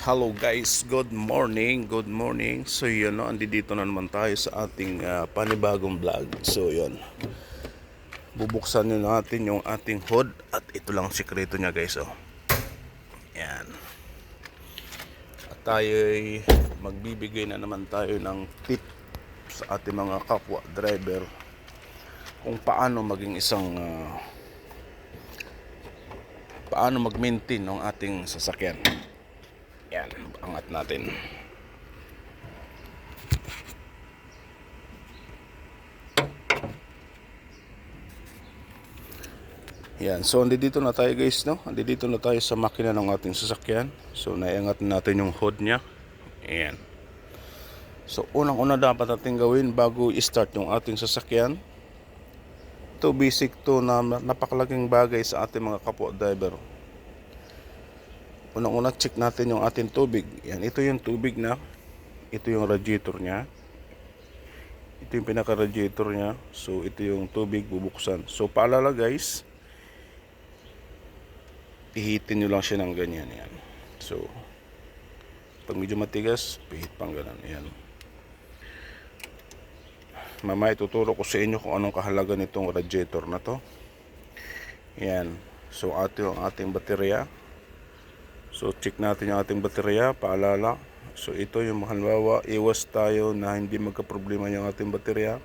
Hello guys, good morning, good morning. So yun no, andito na naman tayo sa ating ah, panibagong vlog. So yun. Bubuksan nyo natin yung ating hood at ito lang ang sikreto niya guys oh. Yan. At tayo ay magbibigay na naman tayo ng tip sa ating mga kapwa driver kung paano maging isang ah, paano mag-maintain ng ating sasakyan. Yan, angat natin. Yan, so andito na tayo guys, no? Andito na tayo sa makina ng ating sasakyan. So naiangat natin yung hood niya. Ayan. So unang-una dapat natin gawin bago i-start yung ating sasakyan. To basic to na napakalaking bagay sa ating mga kapwa driver. Unang-una check natin yung ating tubig. Yan, ito yung tubig na. Ito yung radiator niya. Ito yung pinaka-radiator niya. So ito yung tubig bubuksan. So paalala guys, pihitin nyo lang siya ng ganyan yan. So pag medyo matigas, pihit pang ganun. Yan. Mamaya ituturo ko sa inyo kung anong kahalaga nitong radiator na to. Yan. So ato yung ating baterya. So check natin yung ating baterya, paalala. So ito yung halimbawa, iwas tayo na hindi magka-problema yung ating baterya.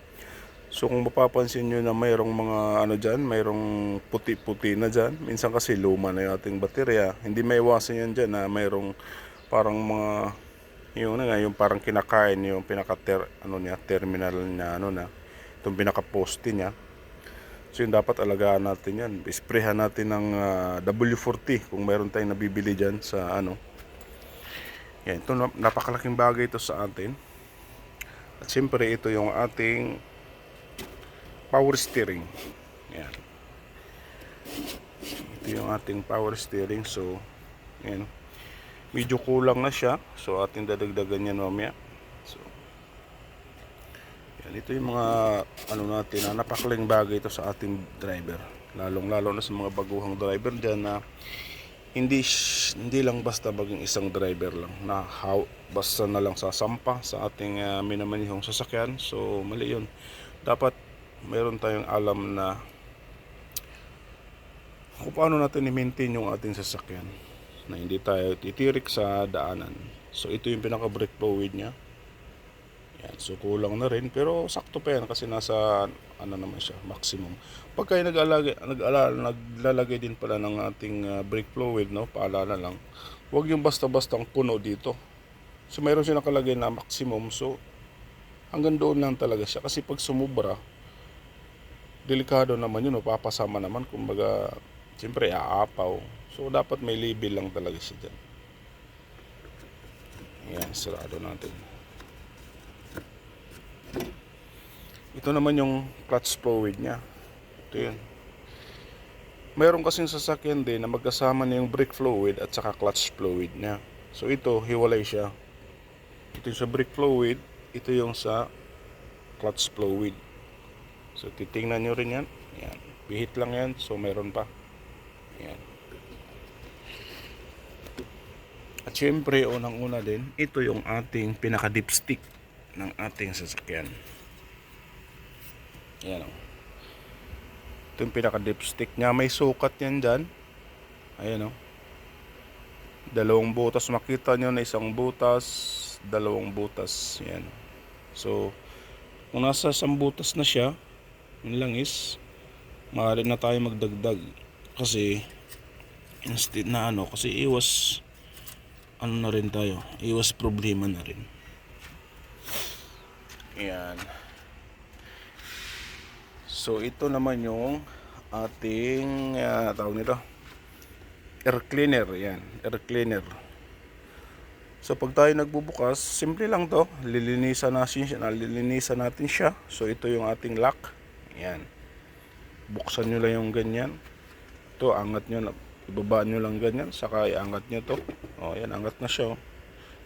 So kung mapapansin nyo na mayroong mga ano dyan, mayroong puti-puti na dyan. Minsan kasi luma na yung ating baterya. Hindi maiwasan yan dyan na mayroong parang mga yung na nga, yung parang kinakain yung pinaka ter, ano niya, terminal niya ano na itong pinaka poste niya. So yun dapat alagaan natin yan. Isprehan natin ng ah, W40 kung mayroon tayong nabibili dyan sa ano. Yan, ito nap- napakalaking bagay ito sa atin. At siyempre ito yung ating power steering. Yan. Ito yung ating power steering. So, yan. Medyo kulang na siya. So, ating dadagdagan yan mamaya. Ito yung mga ano natin na napakalaking bagay ito sa ating driver. Lalong lalo na sa mga baguhang driver dyan na hindi hindi lang basta maging isang driver lang. Na how, basta na lang sasampa sa ating uh, minamanihong sasakyan. So mali yun. Dapat mayroon tayong alam na kung paano natin i-maintain yung ating sasakyan na hindi tayo titirik sa daanan. So ito yung pinaka brake fluid nya yan, so kulang na rin. Pero sakto pa yan kasi nasa ano naman siya maximum. Pag kayo nag-alagay, nag-alala, naglalagay din pala ng ating uh, brake fluid no paalala lang huwag yung basta-bastang puno dito. So mayroon siya nakalagay na maximum. So hanggang doon lang talaga siya. Kasi pag sumubra delikado naman yun mapapasama naman. Kumbaga siyempre aapaw. So dapat may label lang talaga siya dyan. Yan sarado natin ito naman yung clutch fluid niya. Ito yun. Mayroon kasing sasakyan din na magkasama na yung brake fluid at saka clutch fluid niya. So ito hiwalay siya. Ito yung sa brake fluid ito yung sa clutch fluid. So titingnan nyo rin yan. Yan. Pihit lang yan. So mayroon pa. Yan. At syempre unang una din ito yung ating pinaka dipstick ng ating sasakyan yan o. Ito yung pinaka dipstick niya. May sukat yan dyan. Ayan o. Dalawang butas. Makita nyo na isang butas. Dalawang butas. Yan. So, kung nasa isang butas na siya, yun lang is, maaari na tayo magdagdag. Kasi, instead na ano, kasi iwas, ano na rin tayo, iwas problema na rin. Yan. So ito naman yung ating uh, tawag nito? Air cleaner yan air cleaner. So pag tayo nagbubukas simple lang to. Lilinisan natin siya lilinisan natin siya. So ito yung ating lock. Yan. Buksan nyo lang yung ganyan. To angat nyo ibaba nyo lang ganyan saka iangat nyo to. Oh yan angat na siya oh.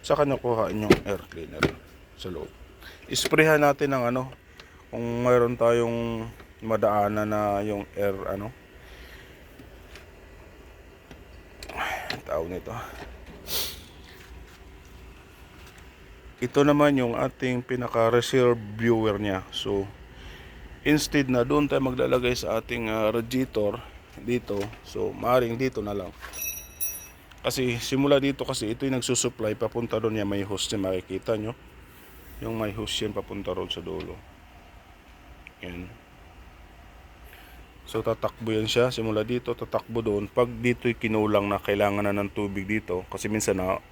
saka nyo kuhain yung air cleaner sa loob. Isprayhan natin ng ano kung mayroon tayong madaanan na yung air ano tawag nito ito naman yung ating pinaka-reserve viewer niya. So, instead na doon tayo maglalagay sa ating ah, radiator dito, so maaaring dito na lang. Kasi simula dito kasi ito yung nagsusupply papunta doon yan may hose niya makikita nyo. Yung may hose yan papunta roon sa dulo. Yan. So tatakbo yan siya simula dito tatakbo doon. Pag dito'y kinulang na kailangan na ng tubig dito kasi minsan na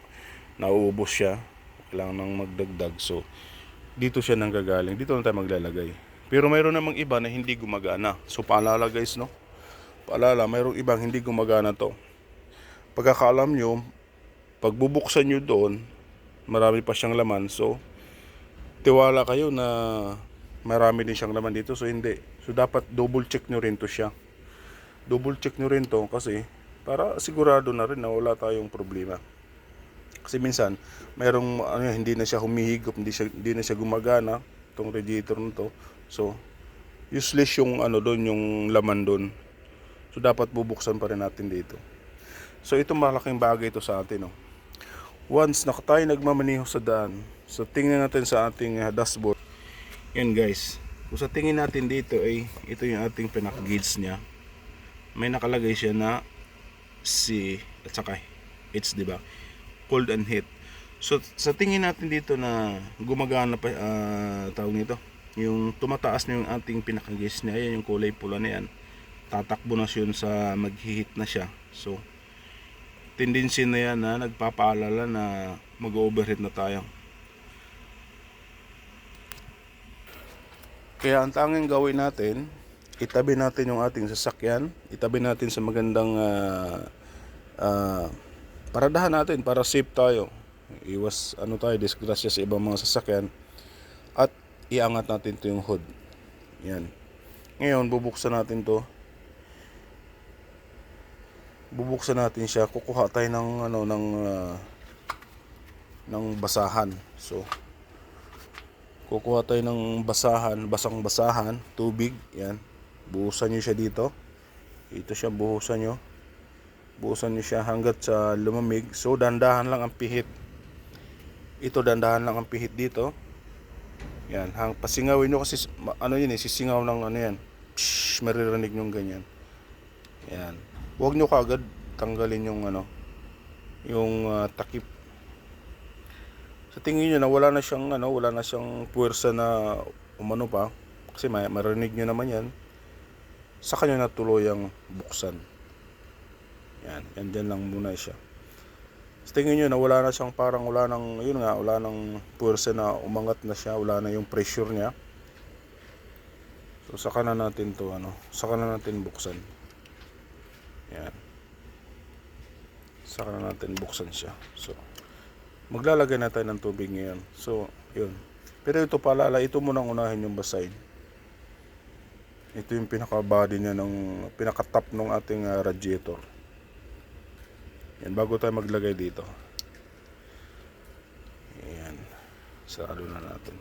nauubos siya. Kailangan nang magdagdag. So dito siya nanggagaling. Dito na tayo maglalagay. Pero mayroon namang iba na hindi gumagana. So paalala guys no. Paalala, mayroong ibang hindi gumagana to. Pagkakaalam nyo, pag bubuksan nyo doon, marami pa siyang laman. So, tiwala kayo na marami din siyang laman dito. So, hindi. So, dapat double check nyo rin to siya. Double check nyo rin to kasi para sigurado na rin na wala tayong problema. Kasi minsan, mayroong ano, hindi na siya humihigop, hindi, siya, hindi na siya gumagana, itong radiator na to. So, useless yung ano doon, yung laman doon. So, dapat bubuksan pa rin natin dito. So, ito malaking bagay ito sa atin. No? Once na tayo nagmamaniho sa daan, so tingnan natin sa ating uh, dashboard. Yan guys. Kung sa tingin natin dito ay ito yung ating pinaka-gauge niya. May nakalagay siya na C at saka H, di ba? Cold and heat. So sa tingin natin dito na gumagana pa ah, tawag nito, yung tumataas na yung ating pinaka-gauge niya, ayan yung kulay pula na yan. Tatakbo na siya sa maghihit na siya. So tendency na yan na nagpapaalala na mag-overheat na tayo. Kaya ang tanging gawin natin, itabi natin yung ating sasakyan, itabi natin sa magandang ah, ah, paradahan natin para safe tayo. Iwas ano tayo, disgrasya sa ibang mga sasakyan at iangat natin to yung hood. Yan. Ngayon, bubuksan natin to. Bubuksan natin siya. Kukuha tayo ng ano ng ah, ng basahan. So, kukuha tayo ng basahan, basang basahan, tubig, yan. Buhusan nyo siya dito. Ito siya, buhusan nyo. Buhusan nyo siya hanggat sa lumamig. So, dandahan lang ang pihit. Ito, dandahan lang ang pihit dito. Yan, hang pasingawin nyo kasi ano yun eh, sisingaw ng ano yan. Psh, maririnig nyo ganyan. Yan. Huwag nyo kagad tanggalin yung ano, yung ah, takip sa tingin niyo na wala na siyang ano, wala na siyang puwersa na umano pa kasi may marinig niyo naman 'yan. Sa kanya na tuluyang buksan. Yan, yan dyan lang muna siya. Sa tingin niyo na wala na siyang parang wala nang yun nga, wala nang puwersa na umangat na siya, wala na yung pressure niya. So saka na natin 'to ano, saka na natin buksan. Yan. Saka na natin buksan siya. So maglalagay na tayo ng tubig ngayon. So, yun. Pero ito paalala, ito muna unahin yung basahin. Ito yung pinaka-body niya ng pinaka-top ng ating ah, radiator. Yan, bago tayo maglagay dito. Yan. Sarado na natin.